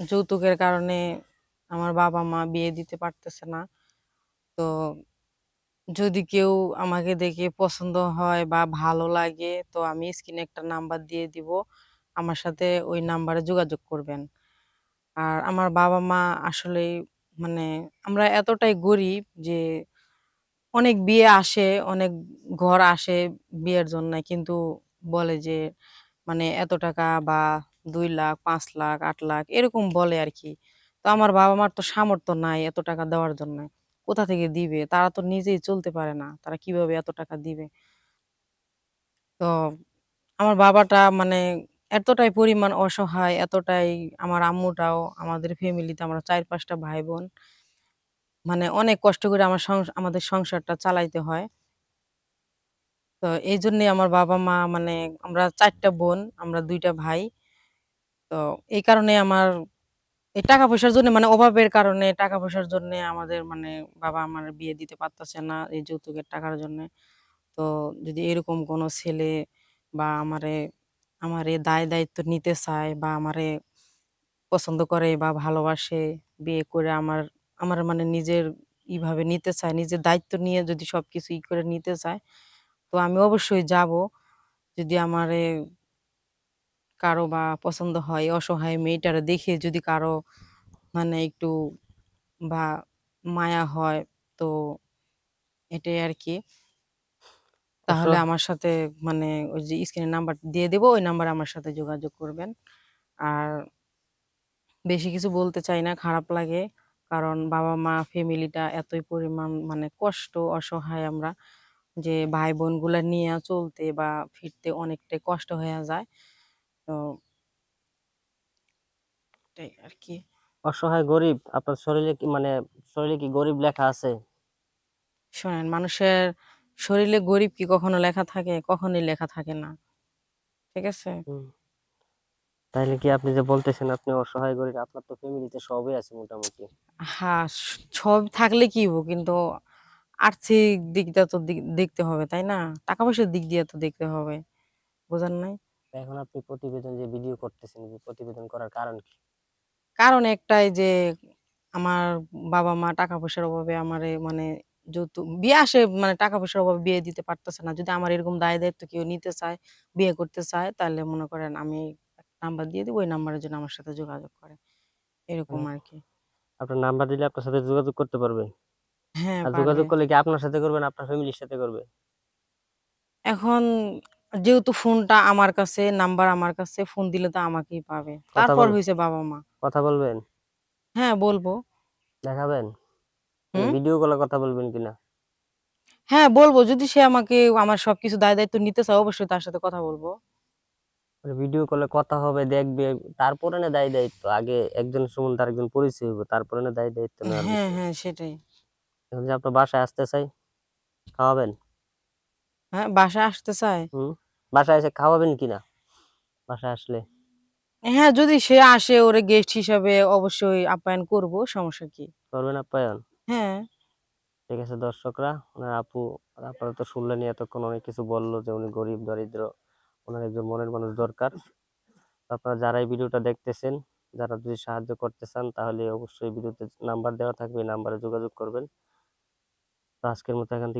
যৌতুকের কারণে আমার বাবা মা বিয়ে দিতে পারতেছে না। তো যদি কেউ আমাকে দেখে পছন্দ হয় বা ভালো লাগে, তো আমি স্ক্রিনে একটা নাম্বার দিয়ে দিব। আমার সাথে ওই নাম্বারে যোগাযোগ করবেন। আর আমার বাবা মা আসলেই মানে আমরা এতটাই গরিব যে অনেক বিয়ে আসে, অনেক ঘর আসে বিয়ের জন্য, কিন্তু বলে যে মানে এত টাকা বা দুই লাখ, পাঁচ লাখ, আট লাখ এরকম বলে আর কি তো আমার বাবা মার তো সামর্থ্য নাই এত টাকা দেওয়ার জন্য। কোথা থেকে দিবে? তারা তো নিজেই চলতে পারে না। তারা কীভাবে এত টাকা দিবে? তো আমার বাবাটা মানে এতটাই পরিমাণ অসহায়, এতটাই আমার আম্মুটাও, আমাদের ফ্যামিলিতে আমরা চার পাঁচটা ভাই বোন মানে অনেক কষ্ট করে আমার আমাদের সংসারটা চালাইতে হয়। তো এই জন্যই আমার বাবা মা মানে আমরা চারটা বোন, আমরা দুইটা ভাই। তো এই কারণে আমার এই টাকা পয়সার জন্য মানে অভাবের কারণে টাকা পয়সার জন্য আমাদের মানে বাবা আমার বিয়ে দিতে পারতেছে না এই যৌতুকের টাকার জন্য। তো যদি এরকম কোনো ছেলে বা আমারে আমারে দায় দায়িত্ব নিতে চায় বা আমারে পছন্দ করে বা ভালোবাসে বিয়ে করে আমার আমার মানে নিজের ইভাবে নিতে চায়, নিজের দায়িত্ব নিয়ে যদি সবকিছু ই করে নিতে চায়, তো আমি অবশ্যই যাব। যদি আমারে কারও বা পছন্দ হয় অসহায় মেয়েটারে দেখে যদি কারও মানে একটু বা মায়া হয় তো এটাই আর কি। তাহলে অসহ- আমার সাথে মানে ওই যে স্ক্রিনের নাম্বার দিয়ে দেবো ওই নাম্বারে আমার সাথে যোগাযোগ করবেন। আর বেশি কিছু বলতে চাই না খারাপ লাগে। কারণ বাবা মা ফ্যামিলিটা এতই পরিমাণ মানে কষ্ট অসহায় আমরা যে ভাই বোনগুলা নিয়ে চলতে বা ফিরতে অনেকটাই কষ্ট হয়ে যায়। তো এটাই আর কি অসহায় গরিব আপনার শরীরে কি মানে শরীরে কি গরিব লেখা আছে? শোনেন মানুষের শরীরে গরিব কি কখনো লেখা থাকে? কখনোই লেখা থাকে না। ঠিক আছে। তাইলে কি আপনি যে বলতেছেন আপনি অসহায় গরিব আপনার তো ফ্যামিলিতে সবই আছে মোটামুটি। হ্যাঁ সব থাকলে কি হব? কিন্তু আর্থিক দিকটা তো দেখতে হবে তাই না? টাকা পয়সার দিক দিয়ে তো দেখতে হবে। বোঝার নাই? এখন আপনি প্রতিবেদন যে ভিডিও করতেছেন প্রতিবেদন করার কারণ কি? কারণ একটাই যে আমার বাবা মা টাকা পয়সার অভাবে আমারে মানে যৌতুক বিয়ে আসে মানে টাকা পয়সার অভাবে বিয়ে দিতে পারতেছে না। যদি আমার এরকম দায় দায়িত্ব কেউ নিতে চায় বিয়ে করতে চায় তাহলে মনে করেন আমি নাম্বার দিয়ে দিব ওই নাম্বারের জন্য আমার সাথে যোগাযোগ করে। এরকম আর কি। আপনার নাম্বার দিলে আপনার সাথে যোগাযোগ করতে পারবে। হ্যাঁ যোগাযোগ করলে কি আপনার সাথে করবেন আপনার ফ্যামিলির সাথে করবে? এখন যেহেতু ফোনটা আমার কাছে নাম্বার আমার কাছে ফোন দিলে তো আমাকেই পাবে। তারপর হয়েছে বাবা মা। কথা বলবেন? হ্যাঁ বলব। দেখাবেন? ভিডিও কলে কথা বলবেন কিনা হ্যাঁ বলব। যদি সে আমাকে আমার সবকিছু দায় দায়িত্ব নিতে চায় অবশ্যই তার সাথে কথা বলব। ভিডিও কলে কথা হবে দেখবে। তারপরে না দায় দায়িত্ব? আগে একজন সম্বন্ধে আরেকজন পরিচয় হবে তারপরে না দায় দায়িত্ব নেওয়ার হ্যাঁ হ্যাঁ সেটাই। এখন যে আপনার বাসায় আসতে চাই খাওয়াবেন? হ্যাঁ বাসায় আসতে চায়। বাসায় এসে খাওয়াবেন কিনা? বাসায় আসলে। হ্যাঁ যদি সে আসে ওরে গেস্ট হিসাবে অবশ্যই আপ্যায়ন করব সমস্যা কি? করবেন আপ্যায়ন? হ্যাঁ। ঠিক আছে দর্শকরা ওনার আপু আপনারা তো এতক্ষণ অনেক কিছু বলল যে উনি গরিব দরিদ্র ওনার একজন মনের মানুষ দরকার। আপনারা যারা এই ভিডিওটা দেখতেছেন যারা যদি সাহায্য করতে চান তাহলে অবশ্যই ভিডিওতে নাম্বার দেওয়া থাকবে নাম্বারে যোগাযোগ করবেন। তো আজকের মতো এখান থেকে